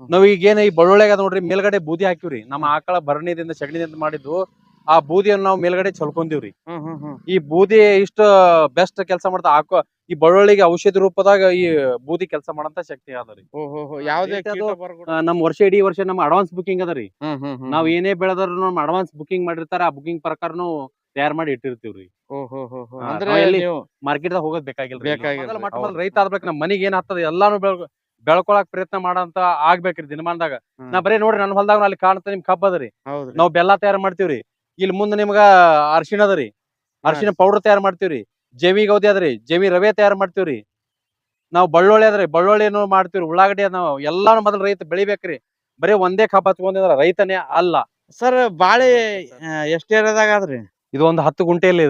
ನಾವ್ ಈಗ ಏನ್ ಈ ಬಳ್ಳೊಳ್ಳಿಗ ನೋಡ್ರಿ ಮೇಲ್ಗಡೆ ಬೂದಿ ಹಾಕಿವ್ರಿ ನಮ್ಮ ಆಕಳ ಭರಣಿದಿಂದ ಸಗಣಿದಿಂದ ಮಾಡಿದ್ದು ಆ ಬೂದಿಯನ್ನು ನಾವು ಮೇಲ್ಗಡೆ ಚಲ್ಕೊಂಡಿವ್ರಿ ಈ ಬೂದಿ ಇಷ್ಟ ಬೆಸ್ಟ್ ಕೆಲಸ ಮಾಡ್ತಾ ಹಾಕೋ ಈ ಬಳ್ಳೊಳ್ಳಿಗೆ ಔಷಧಿ ರೂಪದಾಗ ಈ ಬೂದಿ ಕೆಲಸ ಮಾಡಂತ ಶಕ್ತಿ ಅದರಿ. ನಮ್ ವರ್ಷ ಇಡೀ ವರ್ಷ ನಮ್ ಅಡ್ವಾನ್ಸ್ ಬುಕಿಂಗ್ ಅದರಿ. ನಾವ್ ಏನೇ ಬೆಳೆದ್ರು ನಮ್ ಅಡ್ವಾನ್ಸ್ ಬುಕಿಂಗ್ ಮಾಡಿರ್ತಾರ ಆ ಬುಕಿಂಗ್ ಪ್ರಕಾರನು ತಯಾರ್ ಮಾಡಿ ಇಟ್ಟಿರ್ತೀವ್ರಿ. ಮಾರ್ಕೆಟ್ ದಾಗ ಹೋಗೋದ್ ಹೌದು. ರೈತ ಆದ್ಬೇಕು ನಮ್ ಮನಿಗ್ ಏನ್ ಆಗ್ತದ ಎಲ್ಲಾನು ಬೆಳ್ ಬೆಳ್ಕೊಳಕ್ ಪ್ರಯತ್ನ ಮಾಡಂತ ಆಗ್ಬೇಕ್ರಿ ದಿನಮಾನದಾಗ. ನಾ ಬರೀ ನೋಡ್ರಿ ನನ್ನ ಹೊಲ್ದಾಗ ಅಲ್ಲಿ ಕಾಣ್ತ ನಿಮ್ ಕಬ್ಬ ಅದರಿ ನಾವ್ ಬೆಲ್ಲ ತಯಾರ ಮಾಡ್ತೀವ್ರಿ. ಇಲ್ಲಿ ಮುಂದ್ ನಿಮ್ಗ ಅರ್ಶಿಣ ಅದರಿ ಅರ್ಶಿಣ ಪೌಡರ್ ತಯಾರ ಮಾಡ್ತೀವ್ರಿ. ಜೇವಿ ಗೌದಿ ಅದ್ರಿ ಜೇವಿ ರವೆ ತಯಾರ ಮಾಡ್ತೀವ್ರಿ. ನಾವ್ ಬಳ್ಳೊಳ್ಳಿ ಅದ್ರಿ ಬಳ್ಳೊಳ್ಳಿನು ಮಾಡ್ತೀವ್ರಿ. ಉಳ್ಳಾಗಡ್ಡಿ ನಾವು ಎಲ್ಲಾನು ಮೊದಲ್ ರೈತ ಬೆಳಿಬೇಕ್ರಿ. ಬರೀ ಒಂದೇ ಕಬ್ಬ ಹತ್ಕೊಂಡಿದ್ರ ರೈತನೇ ಅಲ್ಲ. ಸರ್ ಬಾಳೆ ಎಷ್ಟ್ ಏರಿಯಾದಾಗ ಆದ್ರಿ ಇದು ಒಂದು ಹತ್ತು ಗುಂಟೆಯಲ್ಲಿ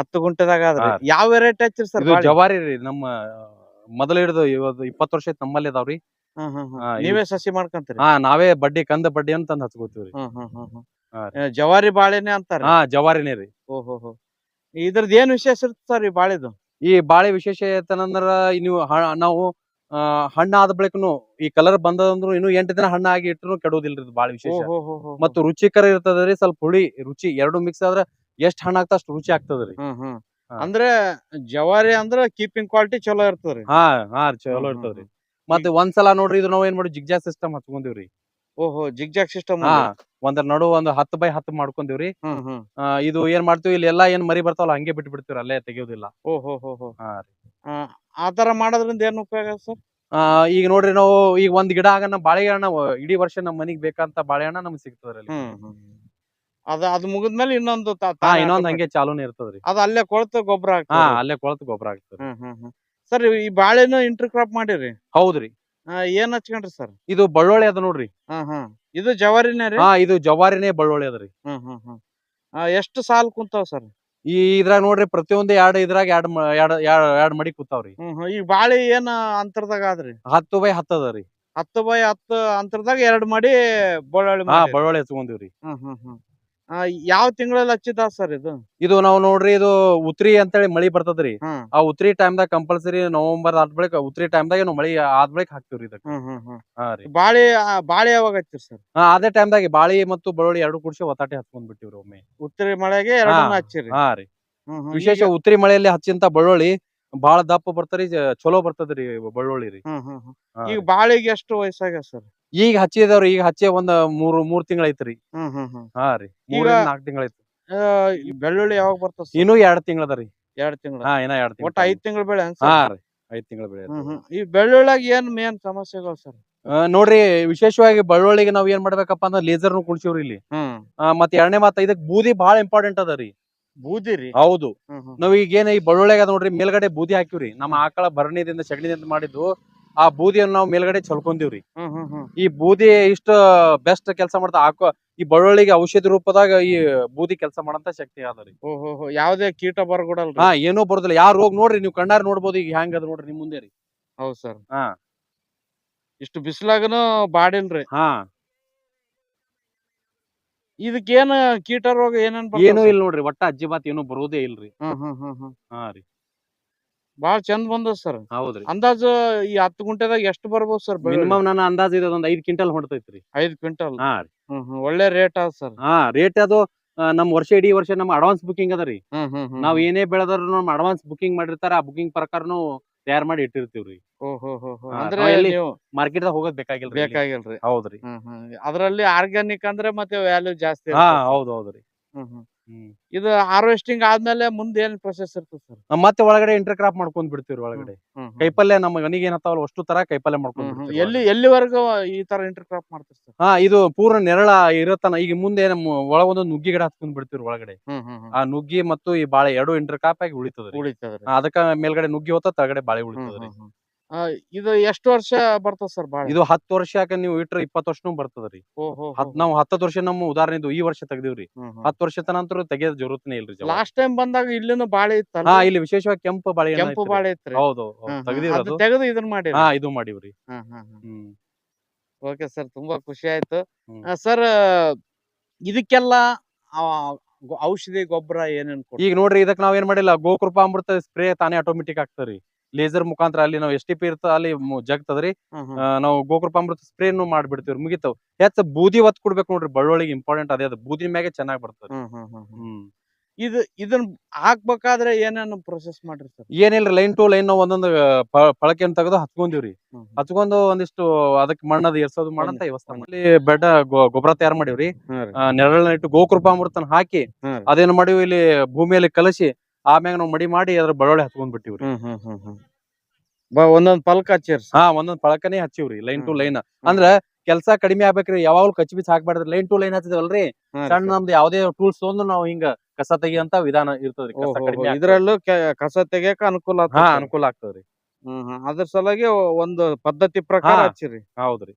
ಹತ್ತು ಗುಂಟೆದಾಗ ಯಾವ ವೆರೈಟಿ ಹಚ್ಚಿರಿ ಸರ್ ಜವಾರಿ ರೀ ನಮ್ಮ ಮೊದಲ ಹಿಡಿದು ಇವತ್ತು ಇಪ್ಪತ್ತು ವರ್ಷ ಐತ್ ನಮ್ಮಲ್ಲಿ ಅದಾವ್ರಿ ಇವು- ನೀವೇ ಸಸಿ ಮಾಡ್ಕೊಂತೀರಿ? ಹಾ ನಾವೇ ಬಡ್ಡಿ ಕಂದ ಬಡ್ಡಿ ಅಂತ ತಂದ್ ಹಚ್ಕೋತೀವ್ರಿ ಹ್ಮ್ ಹ್ಮ್ ಹ್ಮ್ ಹ್ಮ್. ಹಾ. ಆ, ಜವಾರಿ ಬಾಳೆನೆ ಅಂತಾರ? ಹಾ ಜವಾರಿನೇ ರೀ. ಓಹೋ ಹೋ ಇದ್ರದ್ ಏನ್ ವಿಶೇಷ ಇರುತ್ತೆ ಸರ್ ಈ ಬಾಳೆದು? ಈ ಬಾಳೆ ವಿಶೇಷ ಏತನಂದ್ರ ನೀವು ಹ- ನಾವು ಆ, ಹಣ್ಣ ಆದ ಬಳಿಕನು ಈ ಕಲರ್ ಬಂದದಂದ್ರು ಇನ್ನು ಎಂಟು ದಿನ ಹಣ್ಣ ಆಗಿ ಇಟ್ರು ಕೆಡೋದಿಲ್ರಿ ಇದು ಬಾಳ ವಿಶೇಷ. ಓಹೋ ಹೋ ಹೋ ಮತ್ತು ರುಚಿಕರ ಇರ್ತದ್ರಿ ಸ್ವಲ್ಪ ಹುಳಿ ರುಚಿ ಎರಡು ಮಿಕ್ಸ್ ಆದ್ರ ಎಷ್ಟ್ ಹಣ್ಣ ಆಗ್ತಾ ಅಷ್ಟು ರುಚಿ ಆಗ್ತದ್ರಿ ಹ್ಮ್ ಹ್ಮ್. ಹಾ. ಅಂದ್ರೆ ಜವಾರಿ ಅಂದ್ರ ಕೀಪಿಂಗ್ ಕ್ವಾಲಿಟಿ ಚಲೋ ಇರ್ತದ್ರಿ. ಹಾ ಹಾ ಚಲೋ ಇರ್ತದ್ರಿ. ಮತ್ತೆ ಒಂದ್ಸಲ ನೋಡ್ರಿ ಇದು ನಾವ್ ಏನ್ ಮಾಡಿ ಜಿಗ್ಜಾ ಸಿಸ್ಟಮ್ ಹಚ್ಕೊಂಡಿವ್ರಿ ಓಹೋ ಜಿಗ್ಜಾಗ್ ಸಿಸ್ಟಮ್ ಹಾ ಒಂದ್ರ. ನಡು ಒಂದ್ ಹತ್ತು ಬೈ ಹತ್ತು ಮಾಡ್ಕೊಂಡಿವ್ರಿ ಹ್ಮ್ ಹ್ಮ್. ಆ, ಇದು ಏನ್ ಮಾಡ್ತೀವಿ ಇಲ್ಲಿ ಎಲ್ಲಾ ಏನ್ ಮರಿ ಬರ್ತಾವಲ್ಲ ಹಂಗೆ ಬಿಟ್ಟು ಬಿಡ್ತೀವ್ರಿ ಅಲ್ಲೇ ತೆಗಿಯೋದಿಲ್ಲ. ಓಹೋ ಹೋ. ಹೋ ಹಾ ರೀ. ಆ, ತರ ಮಾಡೋದ್ರಿಂದ ಏನ್ ಉಪಯೋಗ ಸರ್? ಆ, ಈಗ ನೋಡ್ರಿ ನಾವು ಈಗ ಒಂದ್ ಗಿಡ ಆಗ ನಮ್ ಬಾಳೆಹಣ್ಣ ಇಡೀ ವರ್ಷ ನಮ್ ಮನಿಗ್ ಬೇಕಂತ ಬಾಳೆಹಣ್ಣ ನಮ್ಗ್ ಸಿಗ್ತದ್ರಿ ಅಲ್ಲಿ. ಹ್ಮ್ ಹ್ಮ್. ಅದ ಅದ್ ಮುಗಿದ್ಮೇಲೆ ಇನ್ನೊಂದು ತಾ- ಹಾ ತಾನೇ ಇನ್ನೊಂದ್ ಹಂಗೆ ಚಾಲೂನೇ ಇರ್ತದ್ರಿ. ಅದ್ ಅಲ್ಲೇ ಕೊಳ್ತ ಗೊಬ್ಬರ ಹಾ ಹಾಕ್ತಾರೆ ಅಲ್ಲೇ ಕೊಳ್ತ ಗೊಬ್ಬರ ಆಗ್ತದೆ. ಹ್ಮ್ ಹ್ಮ್ ಹ್ಮ್. ಸರ್ ಈ ಬಾಳೆನು ಇಂಟರ್ ಕ್ರಾಪ್ ಮಾಡಿರಿ? ಹೌದ್ರಿ. ಆ, ಏನ್ ಹಚ್ಕೊಂಡ್ರಿ ಸರ್? ಇದು ಬಳ್ಳೊಳ್ಳಿ ಅದ ನೋಡ್ರಿ. ಹಾ ಹಾ. ಇದು ಜವಾರಿನೇ ರೀ? ಹಾ ಇದು ಜವಾರಿನೇ ಬಳ್ಳೊಳ್ಳಿ ಅದ್ರಿ ಹ್ಮ್ ಹ್ಮ್ ಹ್ಮ್. ಆ, ಎಷ್ಟು ಸಾಲ್ ಕುಂತಾವ್ ಸರ್? ಈ ಇದ್ರಾಗ ನೋಡ್ರಿ ಪ್ರತಿಯೊಂದ್ ಎರಡ್ ಇದ್ರಾಗ ಎರಡ್ ಮ- ಎರಡ್ ಎರಡ್ ಎರಡ್ ಮಡಿ ಕೂತಾವ್ರಿ. ಹ್ಮ್ ಹ್ಮ್. ಈ ಬಾಳೆ ಏನ್ ಅಂತರದಾಗ ಆದ್ರಿ? ಹತ್ತು ಬೈ ಹತ್ತು ಅದರಿ ಹತ್ತು ಬೈ ಹತ್ತು ಅಂತರದಾಗ ಎರಡ್ ಮಾಡಿ ಬಳ್ಳೊಳ್ಳಿ ಹಾ. ಬಳ್ಳೊಳ್ಳಿ ಹಚ್ಕೊಂಡಿವ್ರಿ ಹ್ಮ್ ಹ್ಮ್ ಹ್ಮ್. ಯಾವ ತಿಂಗಳಲ್ಲಿ ಹಚ್ಚಿದ ಸರ್ ಇದು? ಇದು ನಾವು ನೋಡ್ರಿ ಇದು ಉತ್ರಿ ಅಂತೇಳಿ ಮಳಿ ಬರ್ತದ್ರಿ. ಹ್ಮ್ ಆ ಉತ್ರಿ ಟೈಮ್ದಾಗ ಕಂಪಲ್ಸರಿ ನವೆಂಬರ್ ಆದ ಬಳಿಕ ಉತ್ರಿ ಟೈಮ್ ದಾಗ ಮಳಿ ಆದ್ ಬಳಿಕ ಹಾಕ್ತಿವ್ರಿ ಇದಕ್ಕೆ ಹ್ಮ್ ಹ್ಮ್ ಹ್ಮ್. ಹಾ ರೀ. ಬಾಳೆ ಆ, ಬಾಳೆ ಯಾವಾಗ ಹಚ್ಚಿರಿ ಸರ್? ಹಾ ಅದೇ ಟೈಮ್ದಾಗ ಬಾಳಿ ಮತ್ತು ಬಳ್ಳುಳ್ಳಿ ಎರಡು ಕುಡ್ಸಿ ಒತ್ತಾಟಿ ಹಚ್ಕೊಂಡ್ ಬಿಟ್ಟಿವ್ರಿ ಒಮ್ಮೆ. ಉತ್ತರಿ ಮಳೆಗೆ ಎರಡನ್ನ ಹಾ. ಹಚ್ಚಿರಿ. ಹಾ ರೀ. ಹ್ಮ್ ಹ್ಮ್. ವಿಶೇಷ ಈಗ- ಉತ್ರಿ ಮಳೆಯಲ್ಲಿ ಹಚ್ಚಿಂತ ಬಳ್ಳೊಳ್ಳಿ ಬಾಳ ದಪ್ಪ ಬರ್ತರಿ ಚಲೋ ಬರ್ತದ್ರಿ ಬಳ್ಳೊಳ್ಳಿ ರೀ. ಹ್ಮ್ ಹ್ಮ್ ಹ್ಮ್. ಹಾ ಈಗ ಬಾಳೆಗೆ ಎಷ್ಟು ವಯಸ್ಸಾಗ ಸರ್? ಈಗ ಹಚ್ಚಿದವ್ರಿ ಈಗ ಹಚ್ಚಿ ಒಂದ್ ಮೂರ್ ಮೂರ್ ತಿಂಗಳ ಐತ್ರಿ ಹ್ಮ್ ಹ್ಮ್ ಹ್ಮ್. ಹಾ ರೀ ಈಗ- ನಾಕ್ ನಾಲ್ಕು ತಿಂಗಳ ಆ, ಈ ಬೆಳ್ಳುಳ್ಳಿ ಯಾವಾಗ ಬರ್ತದ ಇನ್ನೂ ಎರಡ್ ತಿಂಗಳ ಅದ ರೀ ಎರಡ್ ತಿಂಗಳ. ಹಾ ಇನ್ನ ಎರಡ್ ಒಟ್ಟ ತಿಂಗಳ ಐದ್ ತಿಂಗಳು ಬೆಳೆ ಅನ್ಸ ಹಾ ರೀ ಐದ್ ತಿಂಗಳ ಬೆಳೆ ಹ್ಮ್ ಹ್ಮ್. ಈ ಬೆಳ್ಳುಳ್ಳಿಯಾಗ ಏನ್ ಮೇನ್ ಸಮಸ್ಯೆಗಳು ಸರ್? ಆ, ನೋಡ್ರಿ ವಿಶೇಷವಾಗಿ ಬಳ್ಳೊಳ್ಳಿಗೆ ನಾವ್ ಏನ್ ಮಾಡ್ಬೇಕಪ್ಪ ಅಂದ್ರ ಲೇಸರ್ ಕುಣಿಸಿವ್ರಿ ಇಲ್ಲಿ. ಹ್ಮ್. ಆ, ಮತ್ತ್ ಎರಡನೇ ಮಾತ ಇದಕ್ ಬೂದಿ ಬಾಳ ಇಂಪಾರ್ಟೆಂಟ್ ಅದ ರೀ. ಬೂದಿ ರೀ? ಹೌದು. ಹ್ಮ್ ಹ್ಮ್. ನಾವ್ ಈಗ ಏನ್ ಈ ಬಳ್ಳೊಳ್ಳಿಗೆ ನೋಡ್ರಿ ಮೇಲ್ಗಡೆ ಬೂದಿ ಹಾಕಿವ್ರಿ. ನಮ್ಮ ಆಕಳ ಭರಣಿದಿಂದ ಸಗಣಿದಿಂದ ಮಾಡಿದ್ದು ಆ ಬೂದಿಯನ್ನು ನಾವು ಮೇಲ್ಗಡೆ ಚಲ್ಕೊಂಡಿವ್ರಿ ಈ ಬೂದಿ ಇಷ್ಟ ಬೆಸ್ಟ್ ಕೆಲಸ ಮಾಡ್ತಾ ಹಾಕೋ ಈ ಬಳ್ಳಿಗೆ ಔಷಧಿ ರೂಪದಾಗ ಈ ಬೂದಿ ಕೆಲಸ ಮಾಡಂತ ಶಕ್ತಿ ಅದರಿ ಯಾವ್ದೇ ಕೀಟ ಬರಗುಡಲ್ರಿ ಹಾ ಏನೂ ಬರೋದಿಲ್ಲ. ಯಾರು ಹೋಗಿ ನೋಡ್ರಿ ನೀವು ಕಣ್ಣಾರ ನೋಡ್ಬೋದು ಈಗ ಹೆಂಗ್ ಅದ ನೋಡ್ರಿ ನಿಮ್ ಮುಂದೆ ರೀ. ಹೌದ್ ಸರ್. ಹಾ. ಇಷ್ಟು ಬಿಸಿಲಾಗನು ಬಾಡಿಲ್ರಿ. ಹಾ. ಇದಕ್ಕೇನ ಕೀಟ ರೋಗ ಏನೇನ್ ಏನೂ ಇಲ್ಲ ನೋಡ್ರಿ ಒಟ್ಟ ಅಜ್ಜಿ ಬಾತ್ ಏನೂ ಬರೋದೇ ಇಲ್ರಿ. ಹ್ಮ್ ಹ್ಮ್ ಹ್ಮ್ ಹ್ಮ್. ಹಾ ರೀ. ಬಾಳ ಚಂದ ಬಂದದ ಸರ್. ಹೌದ್ರಿ. ಅಂದಾಜು ಈ ಹತ್ತು ಗುಂಟೆದಾಗ ಎಷ್ಟು ಬರ್ಬೋದು ಸರ್ ಮಿನಿಮಮ್ ನನ್ನ ಅಂದಾಜ್ ಇದು ಒಂದ್ ಐದ್ ಕ್ವಿಂಟಲ್ ಹೊಡ್ತೈತ್ರಿ ಐದ್ ಕ್ವಿಂಟಲ್? ಹಾ ರೀ. ಹ್ಮ್ ಹ್ಮ್. ಒಳ್ಳೆ ರೇಟ್ ಅದ ಸರ್. ಹಾ ರೇಟ್ ಅದು ಆ, ನಮ್ ವರ್ಷ ಇಡೀ ವರ್ಷ ನಮ್ ಅಡ್ವಾನ್ಸ್ ಬುಕಿಂಗ್ ಅದ ರೀ. ಹ್ಮ್ ಹ್ಮ್ ಹ್ಮ್. ನಾವ್ ಏನೇ ಬೆಳೆದ್ರು ನಮ್ ಅಡ್ವಾನ್ಸ್ ಬುಕಿಂಗ್ ಮಾಡಿರ್ತಾರ ಆ ಬುಕಿಂಗ್ ಪ್ರಕಾರನು ತಯಾರ್ ಮಾಡಿ ಇಟ್ಟಿರ್ತೀವ್ರಿ ಓಹೋ ಹೋ ಹೋ ಹಾ, ಅಂದ್ರೆ ನಾವ್ ಎಲ್ಲಿ- ನೀವು ಮಾರ್ಕೆಟ್ ದಾಗ ಹೋಗೋದ್ ಬೇಕಾಗಿಲ್ರಿ ಇಲ್ಲಿ. ಬೇಕಾಗಿಲ್ರಿ. ಹೌದ್ರಿ. ಹ್ಮ್ ಹ್ಮ್. ಅದ್ರಲ್ಲಿ ಆರ್ಗ್ಯಾನಿಕ್ ಅಂದ್ರೆ ಮತ್ತೆ ವ್ಯಾಲ್ಯೂ ಜಾಸ್ತಿ ಹಾ ಇರ್ತದೆ. ಹೌದ್ ಹೌದ್ರಿ ಹ್ಮ್ ಹ್ಮ್. ಇದು ಹಾರ್ವೆಸ್ಟಿಂಗ್ ಆದ್ಮೇಲೆ ಮುಂದೆ ಏನ್ ಪ್ರೊಸೆಸ್ ಇರ್ತದೆ ಸರ್ ಮತ್ತೆ ಒಳಗಡೆ ಇಂಟರ್ ಕ್ರಾಪ್ ಮಾಡ್ಕೊಂಡ್ ಬಿಡ್ತೀವಿ ಒಳಗಡೆ. ಕೈಪಲ್ಯ ನಮ್ಮ ಮನಿಗೆ ಏನತ್ತಾವಲ್ಲ ಅಷ್ಟು ತರ ಕೈಪಲ್ಯ ಮಾಡ್ಕೊಂಡ್ ಎಲ್ಲಿ ಎಲ್ಲಿವರೆಗೂ ಈ ತರ ಇಂಟರ್ ಕ್ರಾಪ್ ಮಾಡ್ತಾರೆ ಸರ್ ಹಾ ಇದು ಪೂರ್ಣ ನೆರಳ ಇರತ್ತನ ಈಗ ಮುಂದೆ ನಮ್ಮ ಒಳಗೊಂದು ನುಗ್ಗಿ ಗಿಡ ಹತ್ಕೊಂಡ್ ಬಿಡ್ತೀವಿ ಒಳಗಡೆ. ಆ ನುಗ್ಗಿ ಮತ್ತು ಈ ಬಾಳೆ ಎರಡು ಇಂಟರ್ ಕ್ರಾಪ್ ಆಗಿ ಉಳಿತದ್ರಿ. ಉಳಿತದ್ರಿ. ಅದಕ್ಕ ಮೇಲ್ಗಡೆ ನುಗ್ಗಿ ಹೋತ ತಳಗಡೆ ಬಾಳೆ ಉಳಿತದ್ರಿ. ಇದು ಎಷ್ಟು ವರ್ಷ ಬರ್ತದ ಸರ್ ಬಾಳೆ? ಇದು ಹತ್ತು ವರ್ಷಕ್ಕ ನೀವು ಇಟ್ರ ಇಪ್ಪತ್ತು ವರ್ಷನೂ ಬರ್ತದ್ರಿ ಓಹೋ ಹತ್ ನಾವ್ ಹತ್ತತ್ತು ವರ್ಷ ನಮ್ಮ ಉದಾಹರಣೆ ಇದು ಈ ವರ್ಷ ತೆಗ್ದಿವ್ರಿ. ಹತ್ತು ವರ್ಷ ತನಂತರ ತೆಗಿಯೋದ್ ಜರುರತ್ನೇ ಇಲ್ರಿ ಜವಾರಿ. ಲಾಸ್ಟ್ ಟೈಮ್ ಬಂದಾಗ ಇಲ್ಲಿನೂ ಬಾಳೆ ಇತ್ತಲ್ಲ? ಹಾ ಇಲ್ಲಿ ವಿಶೇಷವಾಗಿ ಕೆಂಪು ಬಾಳೆ ಕೆಂಪು ಬಾಳೆ ಇತ್ರಿ. ಹೌದು ತೆಗ್ದಿವ್ರಿ ಅದು ತೆಗೆದು ಇದನ್ನ ಮಾಡಿ ಹಾ ಇದು ಮಾಡಿವ್ರಿ. ಹ್ಮ್ ಓಕೆ ಸರ್ ತುಂಬಾ ಖುಷಿ ಆಯ್ತು. ಹ್ಮ್. ಸರ್ ಇದಕ್ಕೆಲ್ಲ ಆ, ಗೊ- ಔಷಧಿ ಗೊಬ್ಬರ ಏನೇನ್? ಈಗ ನೋಡ್ರಿ ಇದಕ್ ನಾವ್ ಏನ್ ಮಾಡಿಲ್ಲ ಗೋಕೃಪ ಅಮೃತ ಸ್ಪ್ರೇ ತಾನೇ ಆಟೋಮೆಟಿಕ್ ಆಗ್ತದ್ರಿ ಲೇಸರ್ ಮುಖಾಂತರ ಅಲ್ಲಿ ನಾವು ಎಸ್ ಟಿ ಪಿ ಇರ್ತ ಅಲ್ಲಿ ಜಗ್ತದ್ರಿ. ನಾವು ಗೋಕೃಪಾಮೃತ ಸ್ಪ್ರೇನು ಮಾಡ್ಬಿಡ್ತೀವ್ರಿ ಮುಗಿತಾವ್. ಹೆಚ್ಚ ಬೂದಿ ಒತ್ ಕೊಡ್ಬೇಕು ನೋಡ್ರಿ ಬಳ್ಳೊಳಗೆ ಇಂಪಾರ್ಟೆಂಟ್ ಅದೇ ಅದು. ಬೂದಿ ಮ್ಯಾಗೆ ಚೆನ್ನಾಗಿ ಬರ್ತದೆ ಇದು ಇದನ್ನ ಹಾಕ್ಬೇಕಾದ್ರೆ ಏನೇನು ಪ್ರೊಸೆಸ್ ಮಾಡ್ರಿ ಸರ್? ಏನಿಲ್ರಿ ಲೈನ್ ಟು ಲೈನ್ ಒಂದೊಂದು ಪಳಕೆಯನ್ನು ತೆಗೆದು ಹಚ್ಕೊಂಡಿವ್ರಿ ಹಚ್ಕೊಂಡು ಒಂದಿಷ್ಟು ಅದಕ್ಕೆ ಮಣ್ಣದ ಎರ್ಸೋದು ಮಾಡಂತ ವ್ಯವಸ್ಥೆ. ಮಾಡಿ. ಬೆಡ್ಡ ಗೊಬ್ಬರ ತಯಾರು ಮಾಡಿವ್ರಿ. ನೆರಳನ್ನ ಇಟ್ಟು ಗೋಕೃಪಾಮೃತನ ಹಾಕಿ ಅದೇನ್ ಮಾಡಿವಿ ಇಲ್ಲಿ ಭೂಮಿಯಲ್ಲಿ ಕಲಸಿ ಆಮ್ಯಾಗ ನಾವು ಮಡಿ ಮಾಡಿ ಅದ್ರ ಬಳ್ಳೊಳ್ಳಿ ಹತ್ಕೊಂಡ್ ಬಿಟ್ಟಿವ್ರಿ. ಹ್ಮ್ ಹ್ಮ್ ಹ್ಮ್ ಹ್ಮ್. ಬಾ ಒಂದೊಂದ್ ಪಲ್ಕ ಹಚ್ಚಿರ್ಸ್ ಹಾ ಒಂದೊಂದ್ ಪಳಕನೇ ಹಚ್ಚಿವ್ರಿ ಲೈನ್ ಟು ಲೈನ್. ಅಂದ್ರ ಕೆಲ್ಸ ಕಡಿಮೆ ಆಗ್ಬೇಕ್ರಿ ಯಾವಾಗ್ಲೂ ಕಚ್ಚಿ ಬಿಚ್ಚಿ ಹಾಕ್ಬಾರ್ದ್ರಿ ಲೈನ್ ಟು ಲೈನ್ ಹಚ್ಚಿದವಲ್ರಿ? ಸಣ್ಣ ನಮ್ದು ಯಾವ್ದೇ ಟೂಲ್ಸ್ ತಗೊಂಡು ನಾವು ಹಿಂಗ ಕಸ ತೆಗಿಯಂತ ವಿಧಾನ ಇರ್ತದ್ರಿ ಕಸ ಕಡಿಮೆ ಆಗ್ತದೆ. ಇದ್ರಲ್ಲೂ ಕೆ- ಕಸ ತೆಗಿಯಕ ಅನುಕೂಲ ಹಾ. ಅನುಕೂಲ ಆಗ್ತದ್ರಿ. ಹ್ಮ್ ಹ್ಮ್ ಅದ್ರ ಸಲುವಾಗಿ ಒಂದು ಪದ್ಧತಿ ಪ್ರಕಾರ ಹಾ. ಹಚ್ಚಿರಿ. ಹೌದ್ರಿ.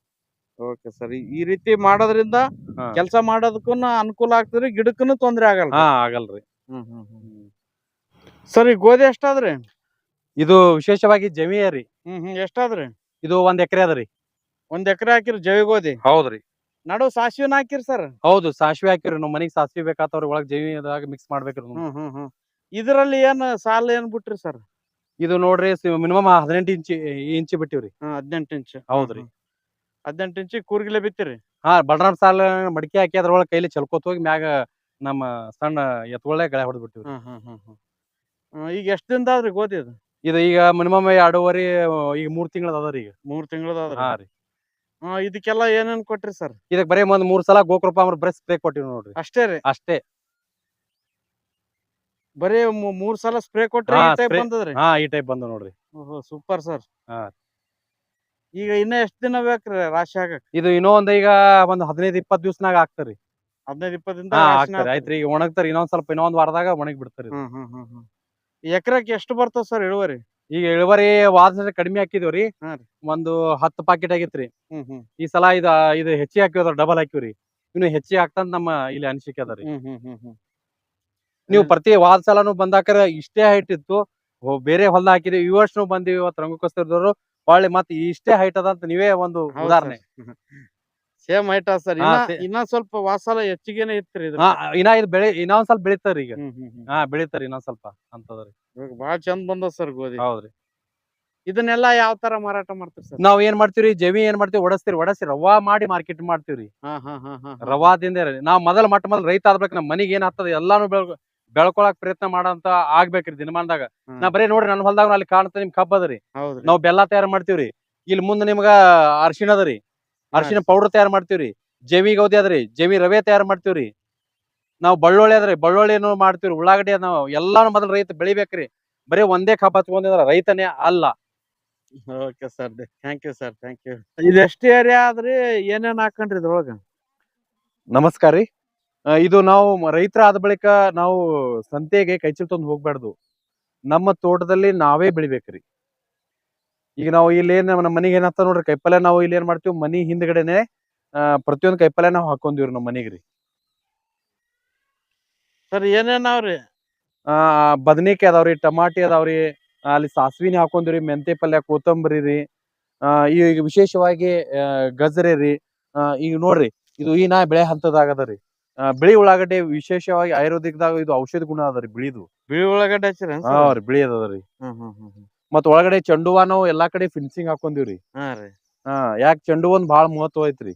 ಓಕೆ ಸರ್ ಈ ರೀತಿ ಮಾಡೋದ್ರಿಂದ ಹಾ. ಕೆಲಸ ಮಾಡೋದಕ್ಕೂ ಅನುಕೂಲ ಆಗ್ತದ್ರಿ ಗಿಡಕ್ಕೂ ತೊಂದ್ರೆ ಆಗಲ್ಲ ಹಾ ಆಗಲ್ರಿ. ಹ್ಮ್ ಹ್ಮ್ ಹ್ಮ್. ಸರ್ ಈ ಗೋಧಿ ಎಷ್ಟಾದ್ರಿ? ಇದು ವಿಶೇಷವಾಗಿ ಜವಿ ರೀ. ಹ್ಮ್ ಹ್ಮ್ ಎಷ್ಟಾದ್ರಿ? ಇದು ಒಂದ್ ಎಕರೆ ಅದರಿ ಒಂದ್ ಎಕರೆ ಹಾಕಿರಿ ಜವಿ ಗೋಧಿ? ಹೌದ್ರಿ ನಡು ಸಾಸಿವೆನ ಹಾಕಿರಿ ಸರ್? ಹೌದು ಸಾಸಿವೆ ಹಾಕಿರಿ. ನಮ್ಮ ಮನಿಗ್ ಸಾಸಿವೆ ಬೇಕಾತವ್ರಿ ಒಳಗ್ ಜವಿ ಮಿಕ್ಸ್ ಮಾಡ್ಬೇಕ್ರಿ ನಾವು. ಹ್ಮ್ ಹ್ಮ್ ಹ್ಮ್. ಇದ್ರಲ್ಲಿ ಏನ್ ಸಾಲ ಏನ್ ಬಿಟ್ರಿ ಸರ್? ಇದು ನೋಡ್ರಿ ಮಿನಿಮಮ್ ಹದಿನೆಂಟು ಇಂಚ್ ಇಂಚ್ ಬಿಟ್ಟಿವ್ರಿ ಹದಿನೆಂಟು ಇಂಚ್. ಹೌದ್ರಿ. ಹದಿನೆಂಟು ಇಂಚ್ ಕೂರ್ಗಿಲೆ ಬಿತ್ತಿರಿ? ಹಾ ಬಡ್ರಾಮ್ ಸಾಲ ಮಡಿಕೆ ಹಾಕಿ ಅದ್ರೊಳಗ ಕೈಲಿ ಚಲ್ಕೋತ ಹೋಗಿ ಮ್ಯಾಗ ನಮ್ಮ ಸಣ್ಣ ಎತ್ಗೊಳ್ಳೆ ಗಳೆ ಹೊಡೆದ್ಬಿಟ್ಟಿವ್ರಿ ಹ್ಮ್ ಹ್ಮ್ ಹ್ಮ್ ಹ್ಮ್, ಈಗ ಎಷ್ಟ್ ದಿನದ ಆದ್ರಿ ಗೋಧಿ ಅದು? ಇದು ಈಗ ಮಿನಿಮಮ್ ಎರಡೂವರೆ ಈಗ ಮೂರ್ ತಿಂಗಳದ ಅದರಿ ಈಗ. ಮೂರ್ ತಿಂಗಳದ ಹಾ ರೀ. ಇದಕ್ಕೆಲ್ಲ ಏನೇನ್ ಕೊಟ್ರಿ ಸರ್? ಇದಕ್ ಬರೀ ಒಂದ್ ಮೂರ್ ಸಲ ಗೋಕೃಪ ಅಮೃತ ಬ್ರಷ್ ಸ್ಪ್ರೇ ಕೊಟ್ಟಿವಿ ನೋಡ್ರಿ. ಅಷ್ಟೇ ರೀ? ಅಷ್ಟೇ. ಬರೀ ಮೂ- ಮೂರ್ ಸಲ ಸ್ಪ್ರೇ ಕೊಟ್ರಿ ಹಾ, ಈ ಟೈಪ್ spray. ಬಂದದ್ರಿ? ಹಾ ಈ ಟೈಪ್ ಬಂದು ನೋಡ್ರಿ. ಓಹೋ ಸೂಪರ್ ಸರ್. ಹಾ. ಈಗ ಇನ್ನ ಎಷ್ಟ್ ದಿನ ಬೇಕ್ರಿ ರಾಶಿ ಆಗಕ್? ಇದು ಇನ್ನೂ ಒಂದ್ ಈಗ ಒಂದ್ ಹದಿನೈದ್ ಇಪ್ಪತ್ ದಿವ್ಸನಾಗ ಆಗ್ತಾರಿ. ಹದಿನೈದು ಇಪ್ಪತ್ತಿಂದ ಹಾ ಆಗ್ತಾರಿ. ಆಯ್ತ್ರಿ ಈಗ ಒಣಗ್ತಾರಿ. ಇನ್ನೊಂದ್ ಸ್ವಲ್ಪ ಇನ್ನೊಂದ್ ವಾರದಾಗ ಒಣಗಿ ಬಿಡ್ತಾರಿ. ಹ್ಮ್ ಹ್ಮ್ ಹ್ಮ್ ಹ್ಮ್. ಎಕರೆಕ್ ಎಷ್ಟು ಬರ್ತದ ಸರ್ ಇಳುವರಿ? ಈಗ ಇಳುವರಿ ವಾದ ಕಡಿಮೆ ಹಾಕಿದ್ವಿ ಹಾ ರೀ. ಒಂದು ಹತ್ತು ಪಾಕೆಟ್ ಆಗಿತ್ರಿ. ಹ್ಮ್ ಹ್ಮ್. ಈ ಸಲ ಇದ ಇದು ಹೆಚ್ಚಿಗೆ ಹಾಕಿವ್ರ ಡಬಲ್ ಹಾಕಿವ್ರಿ. ಇನ್ನು ಹೆಚ್ಚಿ ಹಾಕ್ತಂತ ನಮ್ಮ ಇಲ್ಲಿ ಅನಿಸಿಕೆ ಅದ ರೀ. ಹ್ಮ್ ಹ್ಮ್ ಹ್ಮ್ ಹ್ಮ್. ನೀವು ಪ್ರತಿ ವಾದ ಸಲನು ಬಂದಾಕರ ಇಷ್ಟೇ ಹೈಟ್ ಇತ್ತು. ಬೇರೆ ಹೊಲ್ದ ಹಾಕಿದ್ವಿ ಈ ವರ್ಷನು ಬಂದಿವಿ ಇವತ್ತು ರಂಗಕಸ್ತರದವರು ಹೊಳ್ಳಿ ಮತ್ತೆ ಇಷ್ಟೇ ಹೈಟ್ ಅದ ಅಂತ ನೀವೇ ಒಂದು ಉದಾಹರಣೆ. ಸೇಮ್ ಐಟ ಸರ್. ಇನ್ನ ಸ್ವಲ್ಪ ವಾಸಲ ಹೆಚ್ಚಿಗೆನೆ ಇತ್ರಿ ಇದು ಇನ್ನ ಇದು ಬೆಳೆ ಇನ್ನೊಂದ್ ಸ್ವಲ್ಪ ಬೆಳಿತಾರ ಈಗ. ಹಾ ಬೆಳಿತಾರ ಇನ್ನೊಂದ್ ಸ್ವಲ್ಪ ಅಂತದ್ರಿ. ಇವಾಗ ಬಾಳ ಚಂದ ಬಂದ ಸರ್ ಗೋಧಿ. ಹೌದ್ರಿ. ಇದನ್ನೆಲ್ಲ ಯಾವ ತರ ಮಾರಾಟ ಮಾಡ್ತೀರಿ ಸರ್? ನಾವ್ ಏನ್ ಮಾಡ್ತೀವ್ರಿ ಜಮಿ ಏನ್ ಮಾಡ್ತೀವಿ ಒಡಸ್ತೀರಿ ಒಡಸಿ ರವಾ ಮಾಡಿ ಮಾರ್ಕೆಟ್ ಮಾಡ್ತೀವ್ರಿ. ರವಾದಿಂದ ನಾವ್ ಮೊದಲ ಮಟ್ಟ ಮೊದಲ ರೈತ ಆದ್ಬೇಕು ನಮ್ ಮನಿಗ್ ಏನ್ ಆಗ್ತದ ಎಲ್ಲಾನು ಬೆಳ್ ಬೆಳ್ಕೊಳಕ್ ಪ್ರಯತ್ನ ಮಾಡಂತ ಆಗ್ಬೇಕ್ರಿ ದಿನಮಾನದಾಗ. ನಾ ಬರೀ ನೋಡ್ರಿ ನನ್ ಹೊಲ್ದಾಗ ಅಲ್ಲಿ ಕಾಣ್ತ ನಿಮ್ ಕಬ್ಬದ್ರಿ ನಾವ್ ಬೆಲ್ಲ ತಯಾರ ಮಾಡ್ತೀವ್ರಿ. ಇಲ್ಲಿ ಮುಂದೆ ನಿಮ್ಗ ಅರ್ಶಿಣದ್ರಿ ಅದರಿ ಅರಿಶಿಣ ಪೌಡರ್ ತಯಾರು ಮಾಡ್ತೀವ್ರಿ. ಜೇವಿ ಗೌದಿ ಅದ್ರಿ. ಜೇವಿ ರವೆ ತಯಾರು ಮಾಡ್ತೀವ್ರಿ. ನಾವು ಬಳ್ಳೊಳ್ಳಿ ಅದ್ರಿ. ಬಳ್ಳೊಳ್ಳಿನೂ ಮಾಡ್ತೀವ್ರಿ. ಉಳ್ಳಾಗಡ್ಡಿ ನಾವು ಎಲ್ಲಾನು ಮೊದಲ ರೈತ ಬೆಳಿಬೇಕ್ರಿ. ಬರೀ ಒಂದೇ ಕಾಪ ಹತ್ಕೊಂಡಿದ್ರ ರೈತನೇ ಅಲ್ಲ. Okay sir thank you sir thank you ಇದು ಎಷ್ಟು ಏರಿಯಾ ಆದ್ರಿ? ಏನೇನ್ ಹಾಕೊಂಡ್ರಿ ಇದ್ರೊಳಗ? ನಮಸ್ಕಾರ ರೀ. ಇದು ನಾವು ರೈತರ ಆದ ಬಳಿಕ ನಾವು ಸಂತೆಗೆ ಕೈಚೀಲ ತಂದು ಹೋಗ್ಬಾರ್ದು. ನಮ್ಮ ತೋಟದಲ್ಲಿ ನಾವೇ ಬೆಳಿಬೇಕ್ರಿ. ಈಗ ನಾವು ಇಲ್ಲಿ ಏನ್ ನಮ್ಮ ಮನಿಗೆ ಏನಂತ ನೋಡ್ರಿ ಕೈಪಲ್ಯ ನಾವು ಇಲ್ಲಿ ಏನ್ ಮಾಡ್ತೀವಿ ಮನಿ ಹಿಂದ್ಗಡೆನೆ ಆ, ಪ್ರತಿಯೊಂದು ಕೈಪಲ್ಯ ನಾವು ಹಾಕೊಂಡಿವ್ರಿ ನಮ್ಮ ಮನಿಗ್ರಿ ಸರ್ ಏನೇನ್ ಅವ್ರಿ? ಆ ಬದನೆಕಾಯಿ ಅದಾವ್ರಿ ಟಮಾಟಿ ಅದಾವ್ರಿ ಅಲ್ಲಿ ಸಾಸ್ವಿನಿ ಹಾಕೊಂಡಿವ್ರಿ ಮೆಂತೆ ಪಲ್ಯ ಕೊತ್ತಂಬರಿ ರೀ ಆ, ಈಗ ವಿಶೇಷವಾಗಿ ಗಜ್ರಿ ರೀ ಆ, ಈಗ ನೋಡ್ರಿ ಇದು ಈ ನಾ ಬೆಳೆ ಹಂತದಾಗದ ರೀ. ಆ, ಬಿಳಿ ಉಳ್ಳಾಗಡ್ಡೆ ವಿಶೇಷವಾಗಿ ಆಯುರ್ವೇದಿಕ್ದಾಗ ಇದು ಔಷಧ ಗುಣ ಅದ ರೀ ಬಿಳಿದು. ಬಿಳಿ ಉಳ್ಳಾಗಡ್ಡೆ ಹಚ್ಚಿರ ಹಾ ರೀ ಬಿಳಿ ಅದ ರೀ. ಹ್ಮ್ ಹ್ಮ್ ಹ್ಮ್ ಹ್ಮ್. ಮತ್ ಒಳಗಡೆ ಚೆಂಡು ಹೂವ ನಾವು ಎಲ್ಲಾ ಕಡೆ ಫಿನಿಶಿಂಗ್ ಹಾಕೊಂಡಿವ್ರಿ ಹಾ ರೀ. ಹಾ ಯಾಕೆ ಚೆಂಡು ಒಂದ್ ಬಾಳ ಮಹತ್ವ ಐತ್ರಿ.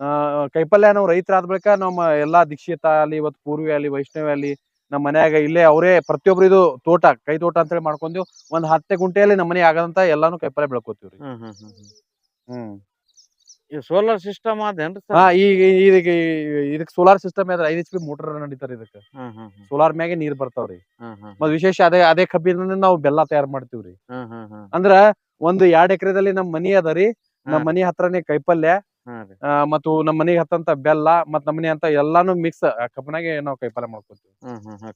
ಆ ಕೈಪಲ್ಯ ನಾವು ರೈತರಾದ ಬಳಿಕ ನಮ್ಮ ಎಲ್ಲಾ ದೀಕ್ಷಿತ ಅಲ್ಲಿ ಇವತ್ತು ಪೂರ್ವಿ ಅಲ್ಲಿ ವೈಷ್ಣವಿ ಅಲ್ಲಿ ನಮ್ಮ ಮನ್ಯಾಗ ಇಲ್ಲೇ ಅವರೇ ಪ್ರತಿಯೊಬ್ರು ಇದು ತೋಟ ಕೈ ತೋಟ ಅಂತ ಹೇಳಿ ಮಾಡ್ಕೊಂಡಿವ್ ಒಂದ್ ಹತ್ತೆ ಗುಂಟೆಯಲ್ಲಿ ನಮ್ಮ ಮನೆ ಆಗದಂತ ಎಲ್ಲಾನು ಕೈಪಲ್ಯ ಬೆಳ್ಕೊತೀವ್ರಿ. ಹ್ಮ್ ಹ್ಮ್ ಹ್ಮ್. ಹ್ಮ್. ಸೋಲಾರ್ ಸಿಸ್ಟಮ್ ಅದೇನ್ರಿ ಹಾ ಸರ್ ಈಗ ಇದಕ್ಕೆ ಇದಕ್ ಸೋಲಾರ್ ಸಿಸ್ಟಮ್ ಅದ್ರ ಐದ್ ಎಚ್ ಪಿ ಮೋಟರ್ ನಡೀತಾರ ಇದಕ್ಕೆ. ಸೋಲಾರ್ ಮ್ಯಾಗೆ ನೀರ್ ಬರ್ತಾವ್ರಿ. ಮತ್ ವಿಶೇಷ ಅದೇ ಅದೇ ಕಬ್ಬಿನಿಂದ ನಾವು ಬೆಲ್ಲ ತಯಾರು ಮಾಡ್ತೀವ್ರಿ. ಅಂದ್ರ ಒಂದು ಎರಡ್ ಎಕರೆದಲ್ಲಿ ನಮ್ ಮನಿ ಅದರಿ ನಮ್ ಮನಿ ಹತ್ರನೇ ಕೈಪಲ್ಯ ಮತ್ತು ನಮ್ ಮನಿಗೆ ಹತ್ತಂತ ಬೆಲ್ಲ ಮತ್ ನಮ್ಮನೆ ಮನಿ ಅಂತ ಎಲ್ಲಾನು ಮಿಕ್ಸ್ ಕಬ್ಬನಾಗೆ ನಾವು ಕೈಪಲ್ಯ ಮಾಡ್ಕೋತೀವಿ.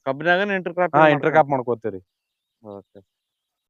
ಕಬ್ಬಿನಾಗ ಇಂಟರ್ ಕ್ರಾಪ್ ಹಾ